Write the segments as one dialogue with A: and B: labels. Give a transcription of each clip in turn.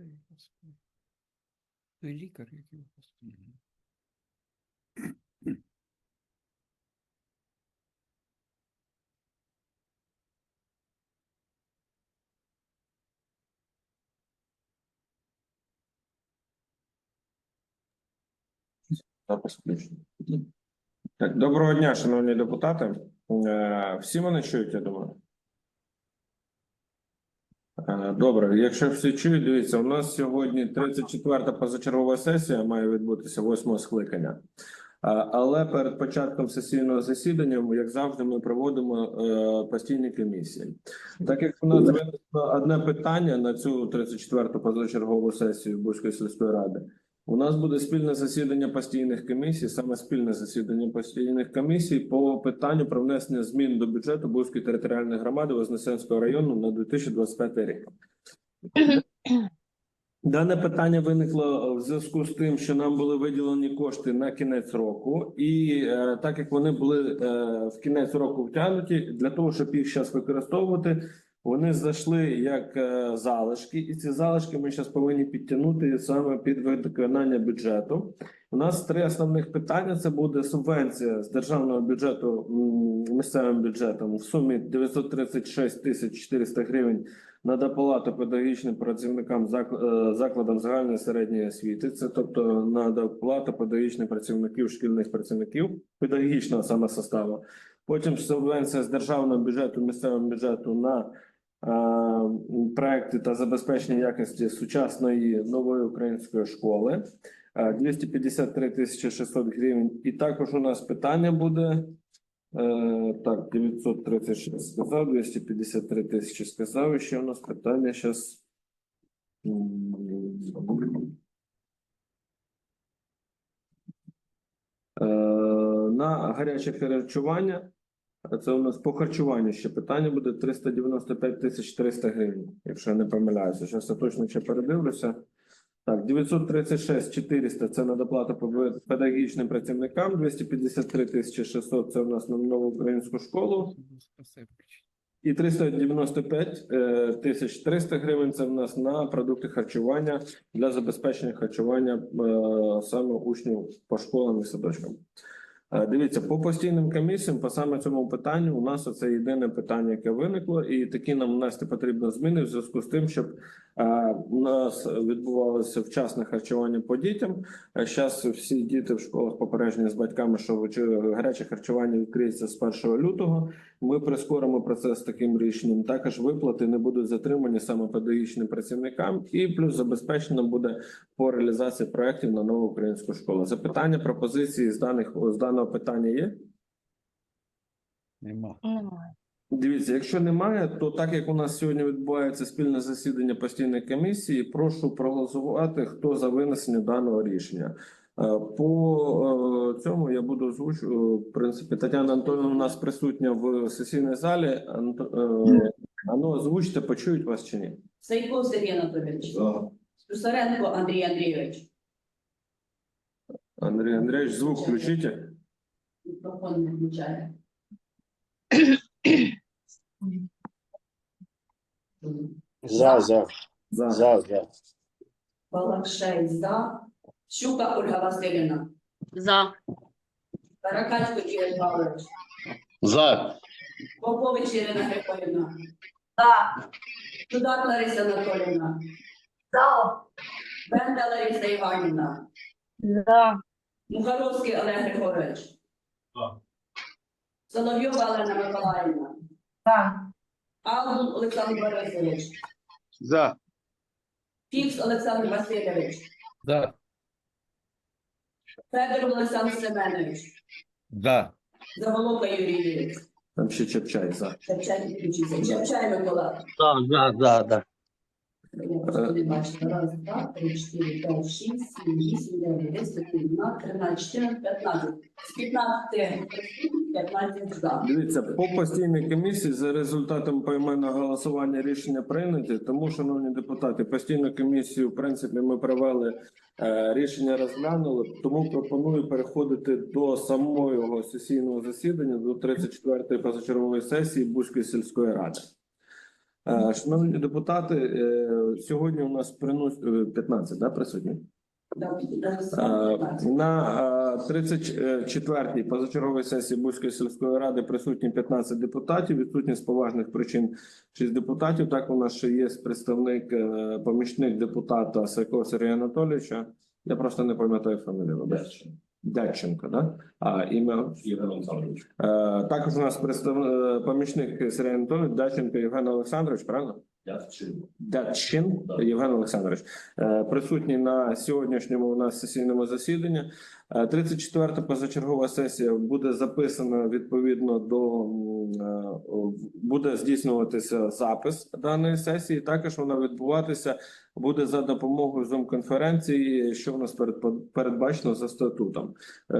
A: Ой, Господи. Той лікар, який Господи.
B: Запис включений. Так, доброго дня, шановні депутати. Е, Всі мене чують, я думаю. Е, Добре, якщо всі чують, дивіться, у нас сьогодні 34-та позачергова сесія має відбутися 8 скликання. Е, Але перед початком сесійного засідання, як завжди, ми проводимо е, постійні комісії. Так як у нас виникло одне питання на цю 34-ту позачергову сесію Бузької сільської ради, у нас буде спільне засідання постійних комісій, саме спільне засідання постійних комісій по питанню про внесення змін до бюджету Бузької територіальної громади Вознесенського району на 2025 рік. Дане питання виникло в зв'язку з тим, що нам були виділені кошти на кінець року, і е, так як вони були е, в кінець року втягнуті, для того, щоб їх зараз використовувати, вони зайшли як е, залишки, і ці залишки ми зараз повинні підтягнути саме під виконання бюджету. У нас три основних питання: це буде субвенція з державного бюджету місцевим бюджетом в сумі 936 тисяч 400 гривень на доплату педагогічним працівникам е, закладам загальної середньої освіти. Це тобто на доплату педагогічних працівників, шкільних працівників педагогічного саме составу. Потім субвенція з державного бюджету місцевого бюджету на проекти та забезпечення якості сучасної нової української школи. Е, 253 тисячі 600 гривень. І також у нас питання буде. Е, так, 936 сказав, 253 тисячі сказав. І ще у нас питання зараз. Е, на гаряче харчування. Це у нас по харчуванню ще питання буде 395 тисяч 300 гривень, якщо я не помиляюся. Зараз я точно ще передивлюся. Так, 936 400 – це на доплату педагогічним працівникам, 253 тисячі 600 – це у нас на нову українську школу, і 395 е, тисяч 300 гривень – це в нас на продукти харчування для забезпечення харчування е, саме учнів по школам і садочкам. Е, Дивіться, по постійним комісіям, по саме цьому питанню, у нас це єдине питання, яке виникло, і такі нам внести потрібно зміни в зв'язку з тим, щоб е, у нас відбувалося вчасне харчування по дітям. Зараз всі діти в школах попереджені з батьками, що гаряче харчування відкриється з 1 лютого. Ми прискоримо процес таким рішенням. Також виплати не будуть затримані саме педагогічним працівникам, і плюс забезпечено буде по реалізації проєктів на нову українську школу. Запитання, пропозиції з даних з даного питання є.
A: Нема.
C: Немає.
B: Дивіться, якщо немає, то так як у нас сьогодні відбувається спільне засідання постійної комісії, прошу проголосувати, хто за винесення даного рішення. Е, По е, цьому я буду озвучу. В принципі, Тетяна Антонівна у нас присутня в сесійній залі. Анто- е, А ну озвучте, почують вас чи ні?
D: Сайков Сергій Анатолійович. Писаренко Андрій Андрійович.
B: Андрій Андрійович, звук включіть.
D: Мікрофон не включає.
E: За, за,
B: За.
E: за, за.
D: Балакшей за. Щука Ольга Васильівна.
C: За.
D: Каракачко Ігор Павлович.
E: За.
D: Попович Ірина Григорівна. За. Чудак Лариса Анатолівна. За. Бенда Лариса Іванівна.
C: За.
D: Мухаровський Олег Григорович. Соловйова Олена Миколаївна.
C: За.
D: Албун Олександр Борисович.
E: За.
D: Фікс Олександр Васильович.
A: Да.
D: Федоров Олександр Семенович.
A: Да.
D: Заволока Юрій Юрійович.
B: Там ще Чепчай за.
D: Чепчай підключився. Чепчай Микола.
E: За, за, за,
D: бачу. Раз, два, три, чотири, п'ять, шість, сім, вісім, дев'ять, десять, тринадцять, чотирнадцять, п'ятнадцять. З п'ятнадцяти п'ятнадцять за.
B: Дивіться, по постійній комісії за результатом поіменного голосування рішення прийняті. Тому, шановні депутати, постійну комісію, в принципі, ми провели е, рішення, розглянули. Тому пропоную переходити до самого сесійного засідання до 34-ї позачергової сесії Бузької сільської ради. Е, Шановні депутати, е, сьогодні у нас принос... е, 15, да, присутні?
D: Да,
B: Е, На 34-й позачерговій сесії Бузької сільської ради присутні 15 депутатів, відсутні з поважних причин 6 депутатів. Так у нас ще є представник, е, помічник депутата Сайко Сергія Анатолійовича. Я просто не пам'ятаю фамілію. Дядченко, да? А ім'я Євген Олександрович. Е, Також у нас представ... е, помічник Сергій Анатолійович Дядченко Євген Олександрович, правильно? Дядчин Євген Олександрович Е, присутній на сьогоднішньому у нас сесійному засіданні. Е, 34-та позачергова сесія буде записана відповідно до е, буде здійснюватися запис даної сесії. Також вона відбуватися буде за допомогою Zoom-конференції, що в нас перед- передбачено за статутом. Е,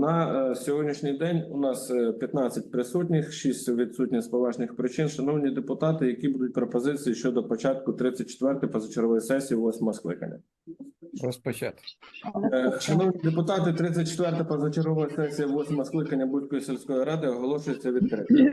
B: На е, сьогоднішній день у нас е, 15 присутніх, 6 відсутні з поважних причин. Шановні депутати, які будуть пропозиції щодо початку 34-ї позачергової сесії 8 скликання?
A: Розпочати.
B: Е, Шановні депутати, 34-та позачергова сесія 8 скликання Будської сільської ради оголошується відкритою.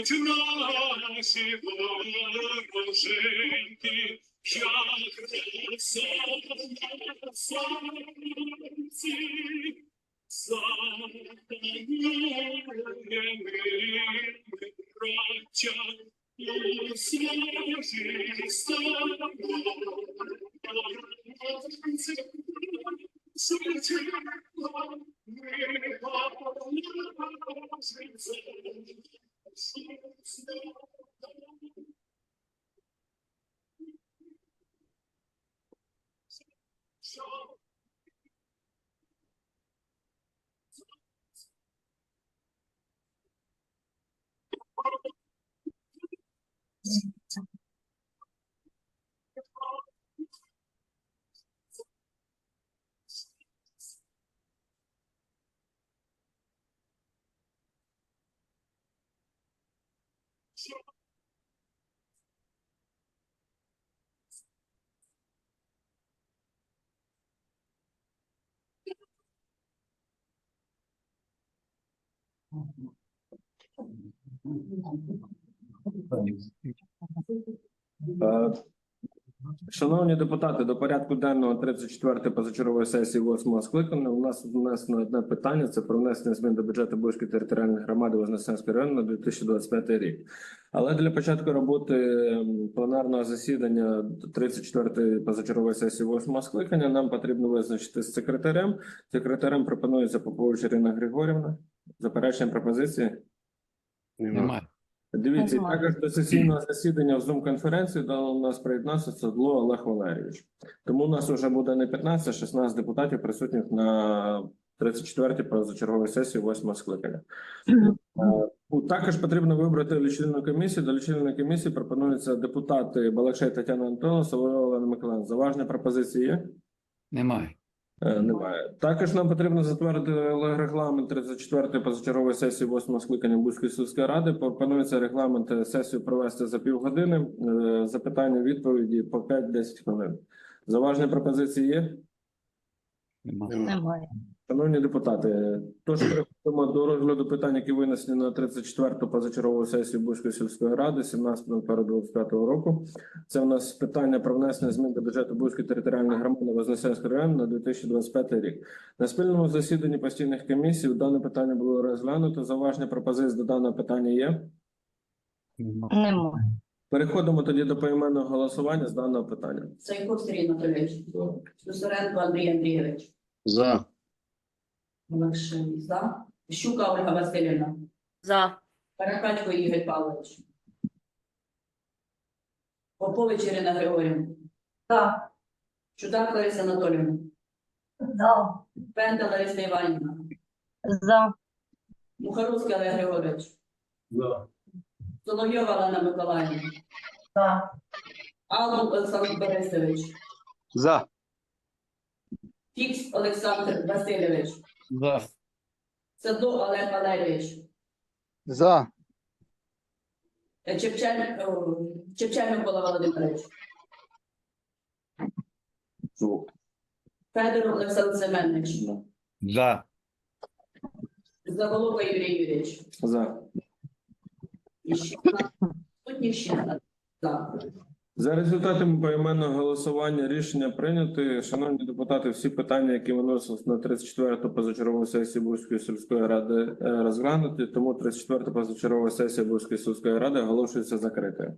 F: Спинуть наші вороженьки, як роса на сонці, запануємо браття у своїй
B: Е, Шановні депутати, до порядку денного 34-ї позачергової сесії 8 скликання у нас внесено одне питання: це про внесення змін до бюджету Бузької територіальної громади Вознесенського району на 2025 рік. Але для початку роботи пленарного засідання 34-ї позачергової сесії 8-го скликання нам потрібно визначити з секретарем. Секретарем пропонується Попович Ірина Григорівна. Заперечення пропозиції.
A: Немає.
B: Дивіться,
C: Немає.
B: також до сесійного засідання в Zoom-конференції до нас приєднався Садло Олег Валерійович. Тому у нас вже буде не 15, а 16 депутатів присутніх на 34-й позачерговій сесії 8 скликання. Е, Також потрібно вибрати лічильну комісію. До лічильної комісії пропонуються депутати Балакшей Тетяна Антонова, Савойова Олена Миколаївна. Заважні пропозиції є?
A: Немає.
B: Е, Немає. Також нам потрібно затвердити регламент 34-ї позачергової сесії 8 скликання Бузької сільської ради. Пропонується регламент сесію провести за півгодини. Е, Запитання, відповіді по 5-10 хвилин. Заважні пропозиції є?
A: Немає.
C: Немає.
B: Шановні депутати, тож переходимо до розгляду питань, які винесені на 34-ту позачергову сесію Бузької сільської ради 17.01.25 року. Це у нас питання про внесення змін до бюджету Бузької територіальної громади Вознесенського району на 2025 рік. На спільному засіданні постійних комісій дане питання було розглянуто. Зауваження пропозиції до даного питання є.
A: Немає.
C: Немає.
B: Переходимо тоді до поіменного голосування з даного питання.
D: Сайко Сергій Анатолійович. Слюсаренко Андрій Андрійович.
E: За.
D: Олегшин за. Щука Ольга Васильівна.
C: За.
D: Каракатько Ігор Павлович. Попович Ірина Григорівна.
C: За.
D: Чудак Лариса Анатоліївна.
C: За.
D: Пенда Лариса Іванівна.
C: За.
D: Мухаровський Олег Григорович.
E: За.
D: Соловйова Олена Миколаївна.
C: За.
D: Албул Олександр Борисович.
E: За.
D: Фікс Олександр Васильович.
E: За.
D: Саду Олег Валерійович.
E: За.
D: Чепчель, о, Чепчель Микола Володимирович. Федоров Олександр Семенович.
E: За.
D: Заволока Юрій Юрійович.
B: За.
D: І ще Сутніх ще за.
B: За результатами поіменного голосування рішення прийняти. Шановні депутати, всі питання, які виносились на 34-ту позачергову сесію Бузької сільської ради, е, розглянуті. Тому 34-та позачергова сесія Бузької сільської ради оголошується закритою.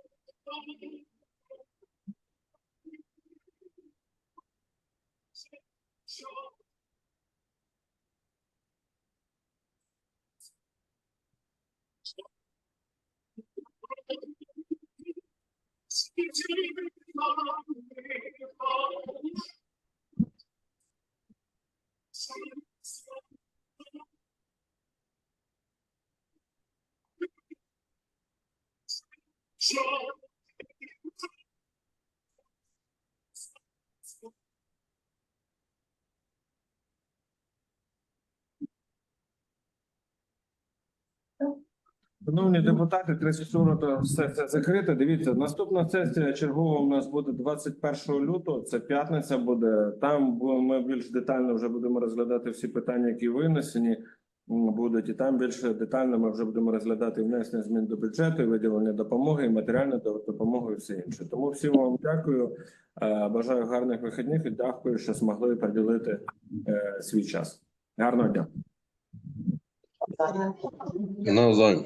B: Шановні депутати, 34 сесія закрита. Дивіться, наступна сесія чергова у нас буде 21 лютого. Це п'ятниця буде. Там ми більш детально вже будемо розглядати всі питання, які винесені будуть. І там більш детально ми вже будемо розглядати внесення змін до бюджету, виділення допомоги, і матеріальну до- допомогу, і все інше. Тому всім вам дякую. Е, Бажаю гарних вихідних і дякую, що змогли приділити е, свій час. Гарного дня.
E: Навзаєм.